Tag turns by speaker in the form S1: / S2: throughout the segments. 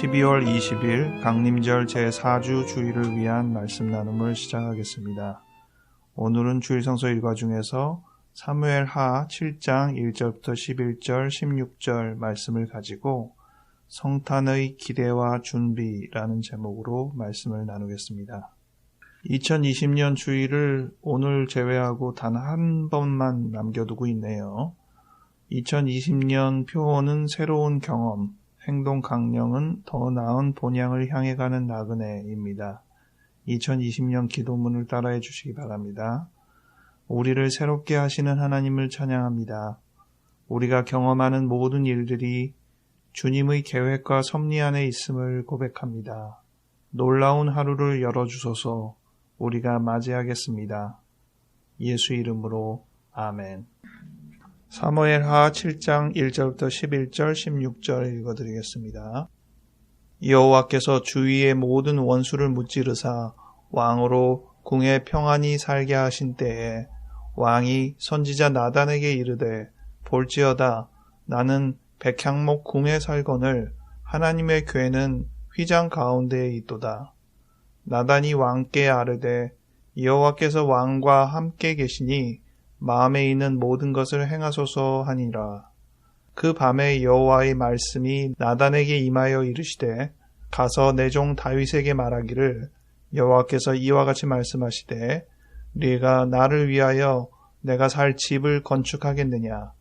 S1: 12월 20일 강림절 제4주 주일을 위한 말씀 나눔을 시작하겠습니다. 오늘은 주일 성서 일과 중에서 사무엘 하 7장 1절부터 11절, 16절 말씀을 가지고 성탄의 기대와 준비라는 제목으로 말씀을 나누겠습니다. 2020년 주일을 오늘 제외하고 단 한 번만 남겨두고 있네요. 2020년 표어는 새로운 경험, 행동 강령은 더 나은 본향을 향해 가는 나그네입니다. 2020년 기도문을 따라해 주시기 바랍니다. 우리를 새롭게 하시는 하나님을 찬양합니다. 우리가 경험하는 모든 일들이 주님의 계획과 섭리 안에 있음을 고백합니다. 놀라운 하루를 열어주소서 우리가 맞이하겠습니다. 예수 이름으로 아멘. 사무엘하 7장 1절부터 11절 16절 읽어드리겠습니다. 여호와께서 주위의 모든 원수를 무찌르사 왕으로 궁에 평안히 살게 하신 때에 왕이 선지자 나단에게 이르되 볼지어다 나는 백향목 궁에 살거늘 하나님의 괴는 휘장 가운데에 있도다. 나단이 왕께 아르되 여호와께서 왕과 함께 계시니 마음에 있는 모든 것을 행하소서 하니라. 그 밤에 여호와의 말씀이 나단에게 임하여 이르시되 가서 내 종 다윗에게 말하기를 여호와께서 이와 같이 말씀하시되 네가 나를 위하여 내가 살 집을 건축하겠느냐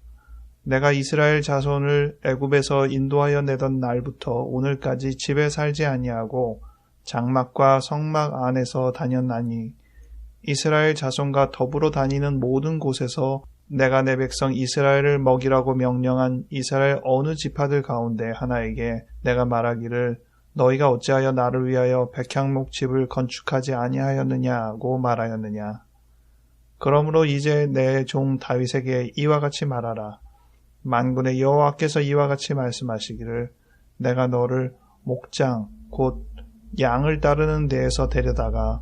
S1: 내가 이스라엘 자손을 애굽에서 인도하여 내던 날부터 오늘까지 집에 살지 아니하고 장막과 성막 안에서 다녔나니 이스라엘 자손과 더불어 다니는 모든 곳에서 내가 내 백성 이스라엘을 먹이라고 명령한 이스라엘 어느 지파들 가운데 하나에게 내가 말하기를 너희가 어찌하여 나를 위하여 백향목 집을 건축하지 아니하였느냐고 말하였느냐. 그러므로 이제 내 종 다윗에게 이와 같이 말하라. 만군의 여호와께서 이와 같이 말씀하시기를 내가 너를 목장 곧 양을 따르는 데에서 데려다가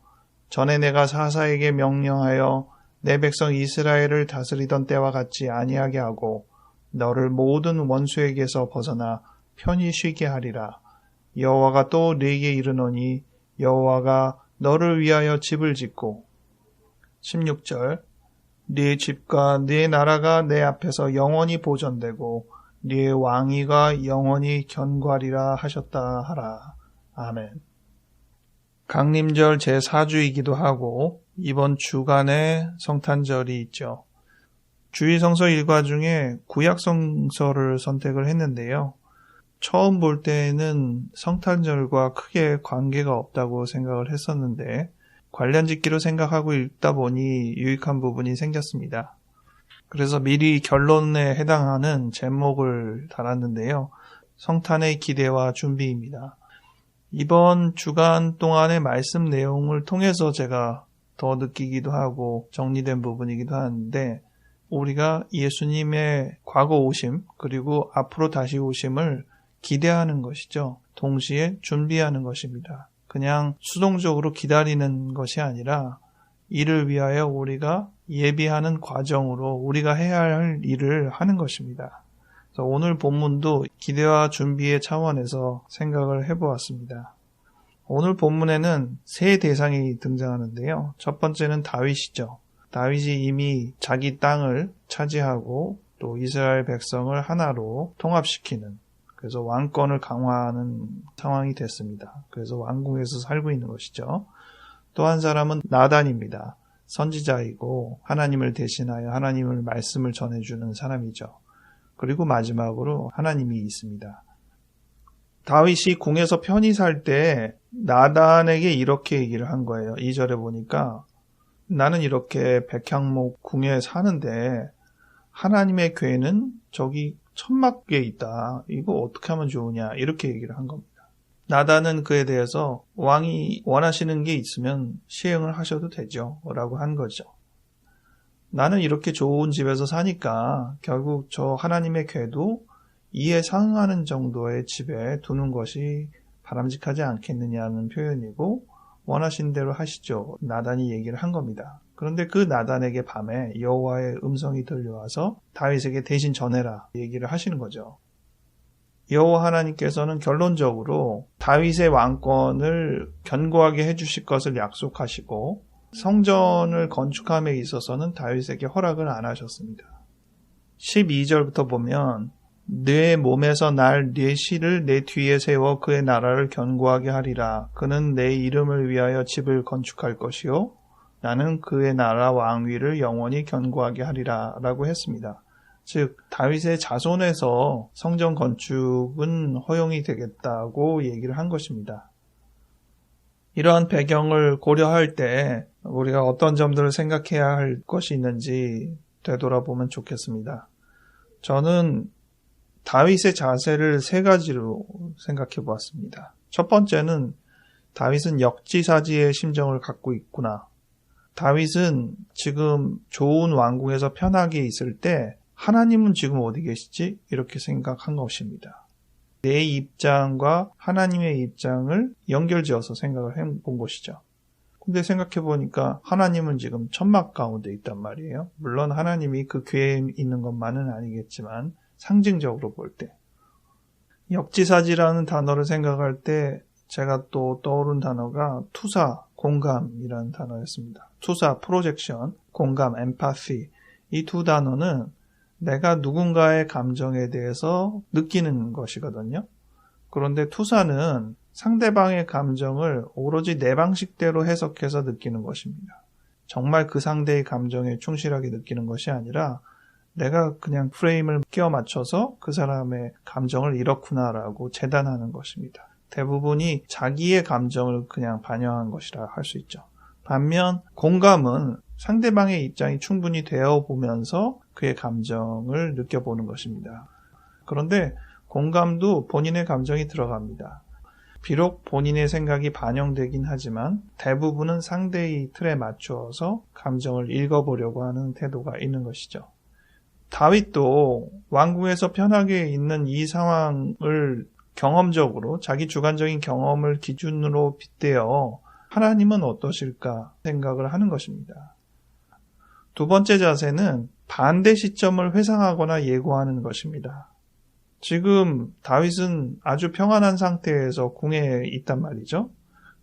S1: 전에 내가 사사에게 명령하여 내 백성 이스라엘을 다스리던 때와 같이 아니하게 하고 너를 모든 원수에게서 벗어나 편히 쉬게 하리라. 여호와가 또 네게 이르노니 여호와가 너를 위하여 집을 짓고 16절 네 집과 네 나라가 내 앞에서 영원히 보존되고 네 왕위가 영원히 견과리라 하셨다 하라. 아멘. 강림절 제4주이기도 하고 이번 주간에 성탄절이 있죠. 주의 성서 일과 중에 구약 성서를 선택을 했는데요. 처음 볼 때에는 성탄절과 크게 관계가 없다고 생각을 했었는데 관련 짓기로 생각하고 읽다 보니 유익한 부분이 생겼습니다. 그래서 미리 결론에 해당하는 제목을 달았는데요. 성탄의 기대와 준비입니다. 이번 주간 동안의 말씀 내용을 통해서 제가 더 느끼기도 하고 정리된 부분이기도 하는데 우리가 예수님의 과거 오심 그리고 앞으로 다시 오심을 기대하는 것이죠. 동시에 준비하는 것입니다. 그냥 수동적으로 기다리는 것이 아니라 이를 위하여 우리가 예비하는 과정으로 우리가 해야 할 일을 하는 것입니다. 오늘 본문도 기대와 준비의 차원에서 생각을 해보았습니다. 오늘 본문에는 세 대상이 등장하는데요. 첫 번째는 다윗이죠. 다윗이 이미 자기 땅을 차지하고 또 이스라엘 백성을 하나로 통합시키는 그래서 왕권을 강화하는 상황이 됐습니다. 그래서 왕궁에서 살고 있는 것이죠. 또 한 사람은 나단입니다. 선지자이고 하나님을 대신하여 하나님을 말씀을 전해주는 사람이죠. 그리고 마지막으로 하나님이 있습니다. 다윗이 궁에서 편히 살 때 나단에게 이렇게 얘기를 한 거예요. 2절에 보니까 나는 이렇게 백향목 궁에 사는데 하나님의 괴는 저기 천막에 있다. 이거 어떻게 하면 좋으냐. 이렇게 얘기를 한 겁니다. 나단은 그에 대해서 왕이 원하시는 게 있으면 시행을 하셔도 되죠. 라고 한 거죠. 나는 이렇게 좋은 집에서 사니까 결국 저 하나님의 궤도 이에 상응하는 정도의 집에 두는 것이 바람직하지 않겠느냐는 표현이고 원하신 대로 하시죠. 나단이 얘기를 한 겁니다. 그런데 그 나단에게 밤에 여호와의 음성이 들려와서 다윗에게 대신 전해라 얘기를 하시는 거죠. 여호와 하나님께서는 결론적으로 다윗의 왕권을 견고하게 해주실 것을 약속하시고 성전을 건축함에 있어서는 다윗에게 허락을 안 하셨습니다. 12절부터 보면 내 몸에서 날 내 씨를 내 뒤에 세워 그의 나라를 견고하게 하리라. 그는 내 이름을 위하여 집을 건축할 것이요. 나는 그의 나라 왕위를 영원히 견고하게 하리라. 라고 했습니다. 즉, 다윗의 자손에서 성전 건축은 허용이 되겠다고 얘기를 한 것입니다. 이러한 배경을 고려할 때 우리가 어떤 점들을 생각해야 할 것이 있는지 되돌아보면 좋겠습니다. 저는 다윗의 자세를 세 가지로 생각해 보았습니다. 첫 번째는 다윗은 역지사지의 심정을 갖고 있구나. 다윗은 지금 좋은 왕궁에서 편하게 있을 때 하나님은 지금 어디 계시지? 이렇게 생각한 것입니다. 내 입장과 하나님의 입장을 연결지어서 생각을 해본 것이죠. 근데 생각해 보니까 하나님은 지금 천막 가운데 있단 말이에요. 물론 하나님이 그 교회에 있는 것만은 아니겠지만 상징적으로 볼 때. 역지사지라는 단어를 생각할 때 제가 또 떠오른 단어가 투사, 공감이라는 단어였습니다. 투사, 프로젝션, 공감, 엠파시. 이 두 단어는 내가 누군가의 감정에 대해서 느끼는 것이거든요. 그런데 투사는 상대방의 감정을 오로지 내 방식대로 해석해서 느끼는 것입니다. 정말 그 상대의 감정에 충실하게 느끼는 것이 아니라 내가 그냥 프레임을 끼워 맞춰서 그 사람의 감정을 이렇구나라고 재단하는 것입니다. 대부분이 자기의 감정을 그냥 반영한 것이라 할 수 있죠. 반면 공감은 상대방의 입장이 충분히 되어 보면서 그의 감정을 느껴보는 것입니다. 그런데 공감도 본인의 감정이 들어갑니다. 비록 본인의 생각이 반영되긴 하지만 대부분은 상대의 틀에 맞추어서 감정을 읽어보려고 하는 태도가 있는 것이죠. 다윗도 왕궁에서 편하게 있는 이 상황을 경험적으로 자기 주관적인 경험을 기준으로 빗대어 하나님은 어떠실까 생각을 하는 것입니다. 두 번째 자세는 반대 시점을 회상하거나 예고하는 것입니다. 지금 다윗은 아주 평안한 상태에서 궁에 있단 말이죠.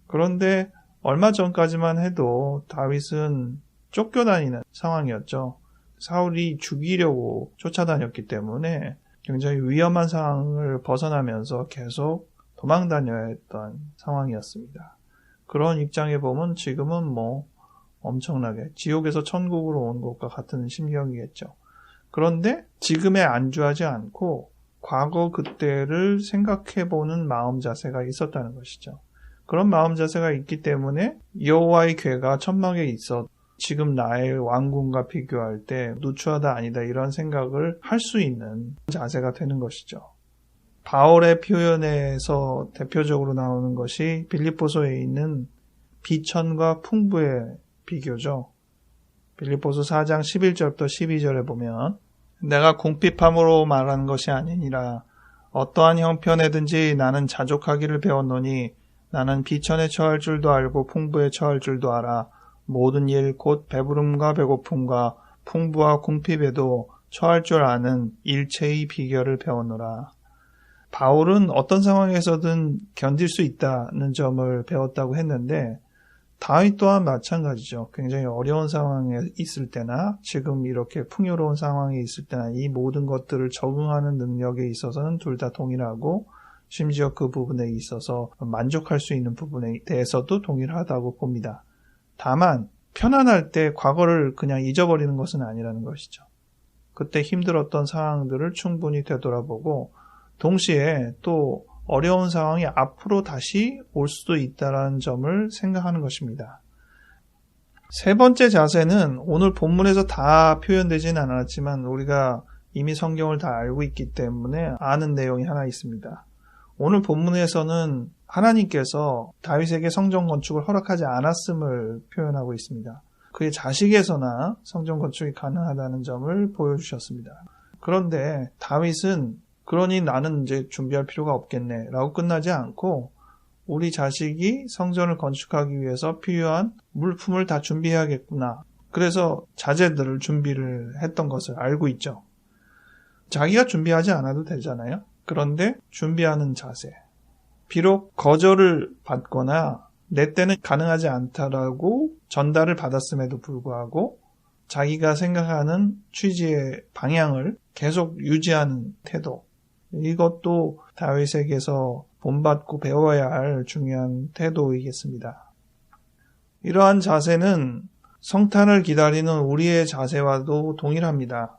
S1: 그런데 얼마 전까지만 해도 다윗은 쫓겨다니는 상황이었죠. 사울이 죽이려고 쫓아다녔기 때문에 굉장히 위험한 상황을 벗어나면서 계속 도망 다녀야 했던 상황이었습니다. 그런 입장에 보면 지금은 뭐 엄청나게 지옥에서 천국으로 온 것과 같은 심경이겠죠. 그런데 지금에 안주하지 않고 과거 그때를 생각해 보는 마음 자세가 있었다는 것이죠. 그런 마음 자세가 있기 때문에 여호와의 괴가 천막에 있어 지금 나의 왕궁과 비교할 때 누추하다 아니다 이런 생각을 할 수 있는 자세가 되는 것이죠. 바울의 표현에서 대표적으로 나오는 것이 빌립보서에 있는 비천과 풍부의 비교죠. 빌립보서 4장 11절부터 12절에 보면 내가 궁핍함으로 말하는 것이 아니니라 어떠한 형편에든지 나는 자족하기를 배웠노니 나는 비천에 처할 줄도 알고 풍부에 처할 줄도 알아 모든 일 곧 배부름과 배고픔과 풍부와 궁핍에도 처할 줄 아는 일체의 비결을 배웠노라. 바울은 어떤 상황에서든 견딜 수 있다는 점을 배웠다고 했는데 다윗 또한 마찬가지죠. 굉장히 어려운 상황에 있을 때나 지금 이렇게 풍요로운 상황에 있을 때나 이 모든 것들을 적응하는 능력에 있어서는 둘 다 동일하고 심지어 그 부분에 있어서 만족할 수 있는 부분에 대해서도 동일하다고 봅니다. 다만 편안할 때 과거를 그냥 잊어버리는 것은 아니라는 것이죠. 그때 힘들었던 상황들을 충분히 되돌아보고 동시에 또 어려운 상황이 앞으로 다시 올 수도 있다는 점을 생각하는 것입니다. 세 번째 자세는 오늘 본문에서 다 표현되지는 않았지만 우리가 이미 성경을 다 알고 있기 때문에 아는 내용이 하나 있습니다. 오늘 본문에서는 하나님께서 다윗에게 성전 건축을 허락하지 않았음을 표현하고 있습니다. 그의 자식에서나 성전 건축이 가능하다는 점을 보여주셨습니다. 그런데 다윗은 그러니 나는 이제 준비할 필요가 없겠네 라고 끝나지 않고 우리 자식이 성전을 건축하기 위해서 필요한 물품을 다 준비해야겠구나. 그래서 자재들을 준비를 했던 것을 알고 있죠. 자기가 준비하지 않아도 되잖아요. 그런데 준비하는 자세. 비록 거절을 받거나 내 때는 가능하지 않다라고 전달을 받았음에도 불구하고 자기가 생각하는 취지의 방향을 계속 유지하는 태도. 이것도 다윗에게서 본받고 배워야 할 중요한 태도이겠습니다. 이러한 자세는 성탄을 기다리는 우리의 자세와도 동일합니다.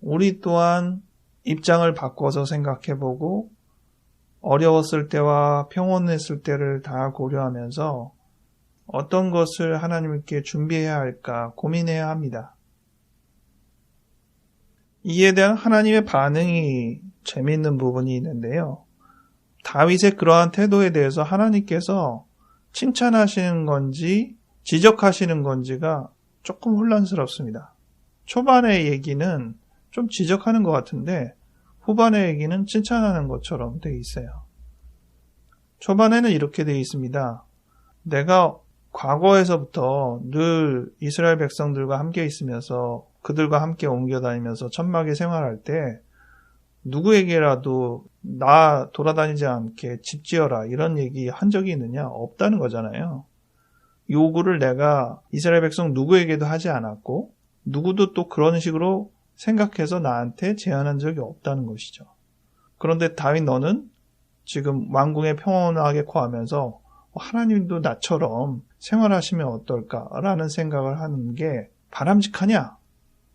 S1: 우리 또한 입장을 바꿔서 생각해보고 어려웠을 때와 평온했을 때를 다 고려하면서 어떤 것을 하나님께 준비해야 할까 고민해야 합니다. 이에 대한 하나님의 반응이 재미있는 부분이 있는데요. 다윗의 그러한 태도에 대해서 하나님께서 칭찬하시는 건지 지적하시는 건지가 조금 혼란스럽습니다. 초반의 얘기는 좀 지적하는 것 같은데 후반의 얘기는 칭찬하는 것처럼 되어 있어요. 초반에는 이렇게 되어 있습니다. 내가 과거에서부터 늘 이스라엘 백성들과 함께 있으면서 그들과 함께 옮겨 다니면서 천막에 생활할 때 누구에게라도 나 돌아다니지 않게 집 지어라 이런 얘기 한 적이 있느냐? 없다는 거잖아요. 요구를 내가 이스라엘 백성 누구에게도 하지 않았고 누구도 또 그런 식으로 생각해서 나한테 제안한 적이 없다는 것이죠. 그런데 다윗 너는 지금 왕궁에 평온하게 거하면서 하나님도 나처럼 생활하시면 어떨까라는 생각을 하는 게 바람직하냐?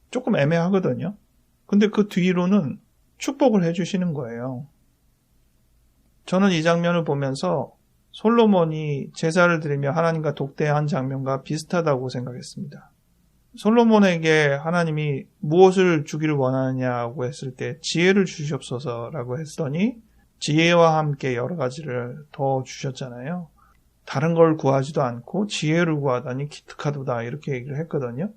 S1: 조금 애매하거든요. 근데 그 뒤로는 축복을 해주시는 거예요. 저는 이 장면을 보면서 솔로몬이 제사를 드리며 하나님과 독대한 장면과 비슷하다고 생각했습니다. 솔로몬에게 하나님이 무엇을 주기를 원하느냐고 했을 때 지혜를 주시옵소서라고 했더니 지혜와 함께 여러 가지를 더 주셨잖아요. 다른 걸 구하지도 않고 지혜를 구하다니 기특하도다 이렇게 얘기를 했거든요.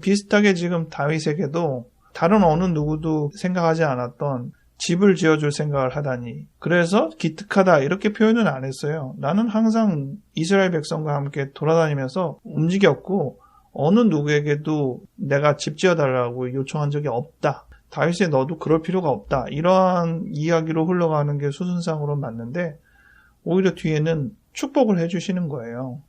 S1: 비슷하게 지금 다윗에게도 다른 어느 누구도 생각하지 않았던 집을 지어줄 생각을 하다니. 그래서 기특하다 이렇게 표현은 안 했어요. 나는 항상 이스라엘 백성과 함께 돌아다니면서 움직였고 어느 누구에게도 내가 집 지어달라고 요청한 적이 없다. 다윗에 너도 그럴 필요가 없다. 이러한 이야기로 흘러가는 게 수순상으로 맞는데 오히려 뒤에는 축복을 해주시는 거예요.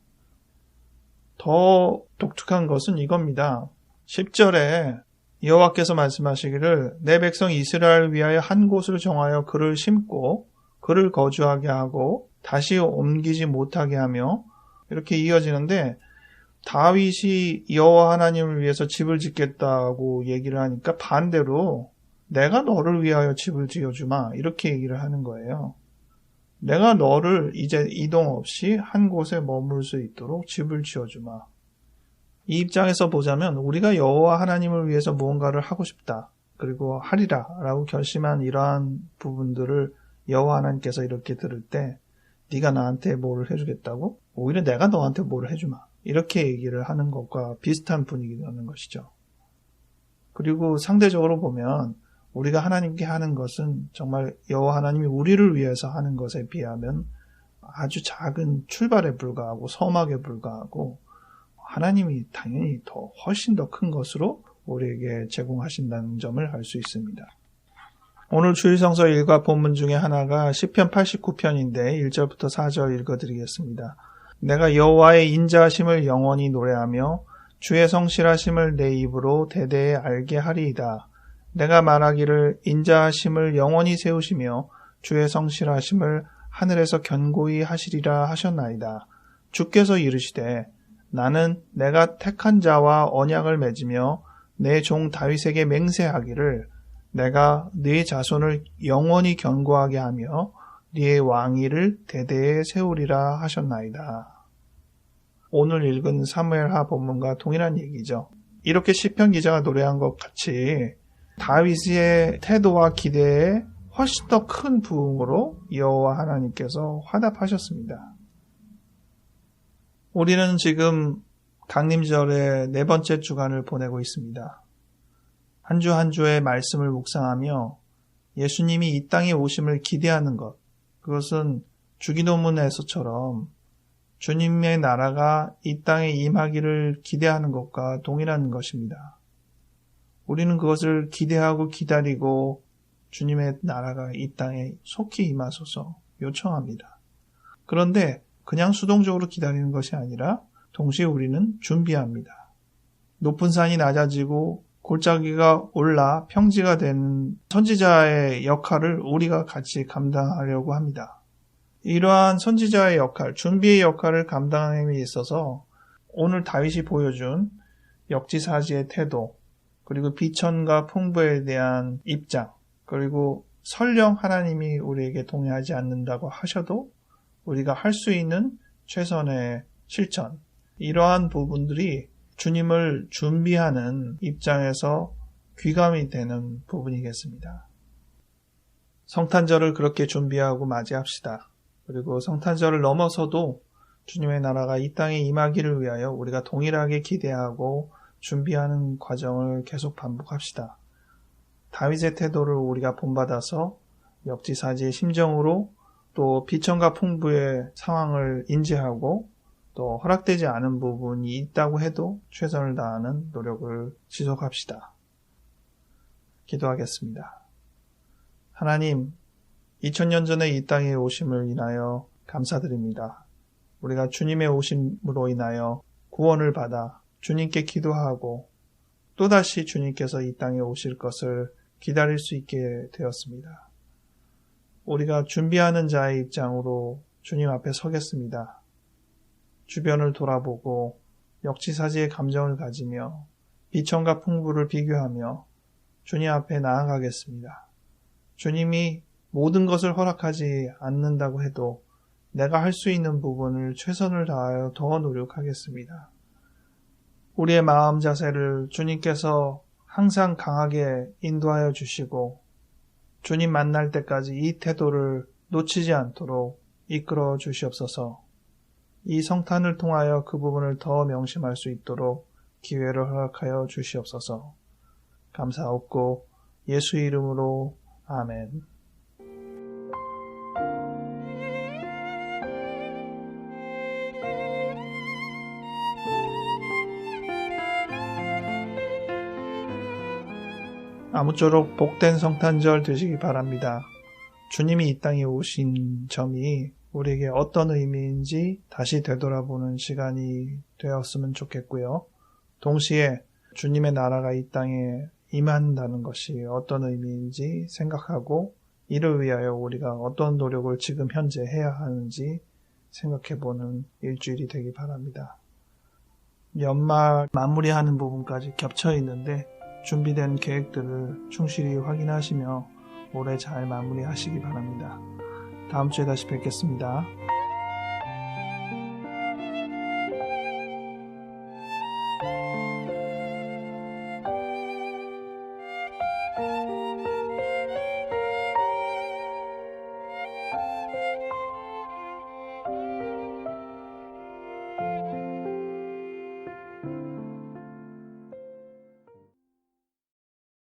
S1: 더 독특한 것은 이겁니다. 10절에 여호와께서 말씀하시기를 내 백성 이스라엘 위하여 한 곳을 정하여 그를 심고 그를 거주하게 하고 다시 옮기지 못하게 하며 이렇게 이어지는데 다윗이 여호와 하나님을 위해서 집을 짓겠다고 얘기를 하니까 반대로 내가 너를 위하여 집을 지어주마 이렇게 얘기를 하는 거예요. 내가 너를 이제 이동 없이 한 곳에 머물 수 있도록 집을 지어주마. 이 입장에서 보자면 우리가 여호와 하나님을 위해서 무언가를 하고 싶다. 그리고 하리라 라고 결심한 이러한 부분들을 여호와 하나님께서 이렇게 들을 때 네가 나한테 뭐를 해주겠다고? 오히려 내가 너한테 뭐를 해주마. 이렇게 얘기를 하는 것과 비슷한 분위기라는 것이죠. 그리고 상대적으로 보면 우리가 하나님께 하는 것은 정말 여호와 하나님이 우리를 위해서 하는 것에 비하면 아주 작은 출발에 불과하고 섬하게 불과하고 하나님이 당연히 더 훨씬 더 큰 것으로 우리에게 제공하신다는 점을 알 수 있습니다. 오늘 주일성서 일과 본문 중에 하나가 10편 89편인데 1절부터 4절 읽어드리겠습니다. 내가 여호와의 인자하심을 영원히 노래하며 주의 성실하심을 내 입으로 대대에 알게 하리이다. 내가 말하기를 인자하심을 영원히 세우시며 주의 성실하심을 하늘에서 견고히 하시리라 하셨나이다. 주께서 이르시되 나는 내가 택한 자와 언약을 맺으며 내 종 다윗에게 맹세하기를 내가 네 자손을 영원히 견고하게 하며 네 왕위를 대대에 세우리라 하셨나이다. 오늘 읽은 사무엘하 본문과 동일한 얘기죠. 이렇게 시편 기자가 노래한 것 같이 다윗의 태도와 기대에 훨씬 더 큰 부흥으로 여호와 하나님께서 화답하셨습니다. 우리는 지금 강림절의 네 번째 주간을 보내고 있습니다. 한주한 주의 말씀을 묵상하며 예수님이 이 땅에 오심을 기대하는 것, 그것은 주기도문에서처럼 주님의 나라가 이 땅에 임하기를 기대하는 것과 동일한 것입니다. 우리는 그것을 기대하고 기다리고 주님의 나라가 이 땅에 속히 임하소서 요청합니다. 그런데 그냥 수동적으로 기다리는 것이 아니라 동시에 우리는 준비합니다. 높은 산이 낮아지고 골짜기가 올라 평지가 된 선지자의 역할을 우리가 같이 감당하려고 합니다. 이러한 선지자의 역할, 준비의 역할을 감당함에 있어서 오늘 다윗이 보여준 역지사지의 태도, 그리고 비천과 풍부에 대한 입장, 그리고 설령 하나님이 우리에게 동의하지 않는다고 하셔도 우리가 할 수 있는 최선의 실천, 이러한 부분들이 주님을 준비하는 입장에서 귀감이 되는 부분이겠습니다. 성탄절을 그렇게 준비하고 맞이합시다. 그리고 성탄절을 넘어서도 주님의 나라가 이 땅에 임하기를 위하여 우리가 동일하게 기대하고 준비하는 과정을 계속 반복합시다. 다윗의 태도를 우리가 본받아서 역지사지의 심정으로 또 비천과 풍부의 상황을 인지하고 또 허락되지 않은 부분이 있다고 해도 최선을 다하는 노력을 지속합시다. 기도하겠습니다. 하나님, 2000년 전에 이 땅에 오심을 인하여 감사드립니다. 우리가 주님의 오심으로 인하여 구원을 받아 주님께 기도하고 또다시 주님께서 이 땅에 오실 것을 기다릴 수 있게 되었습니다. 우리가 준비하는 자의 입장으로 주님 앞에 서겠습니다. 주변을 돌아보고 역지사지의 감정을 가지며 비천과 풍부를 비교하며 주님 앞에 나아가겠습니다. 주님이 모든 것을 허락하지 않는다고 해도 내가 할 수 있는 부분을 최선을 다하여 더 노력하겠습니다. 우리의 마음 자세를 주님께서 항상 강하게 인도하여 주시고 주님 만날 때까지 이 태도를 놓치지 않도록 이끌어 주시옵소서. 이 성탄을 통하여 그 부분을 더 명심할 수 있도록 기회를 허락하여 주시옵소서. 감사없고 예수 이름으로 아멘. 아무쪼록 복된 성탄절 되시기 바랍니다. 주님이 이 땅에 오신 점이 우리에게 어떤 의미인지 다시 되돌아보는 시간이 되었으면 좋겠고요. 동시에 주님의 나라가 이 땅에 임한다는 것이 어떤 의미인지 생각하고 이를 위하여 우리가 어떤 노력을 지금 현재 해야 하는지 생각해 보는 일주일이 되기 바랍니다. 연말 마무리하는 부분까지 겹쳐 있는데 준비된 계획들을 충실히 확인하시며 올해 잘 마무리하시기 바랍니다. 다음 주에 다시 뵙겠습니다.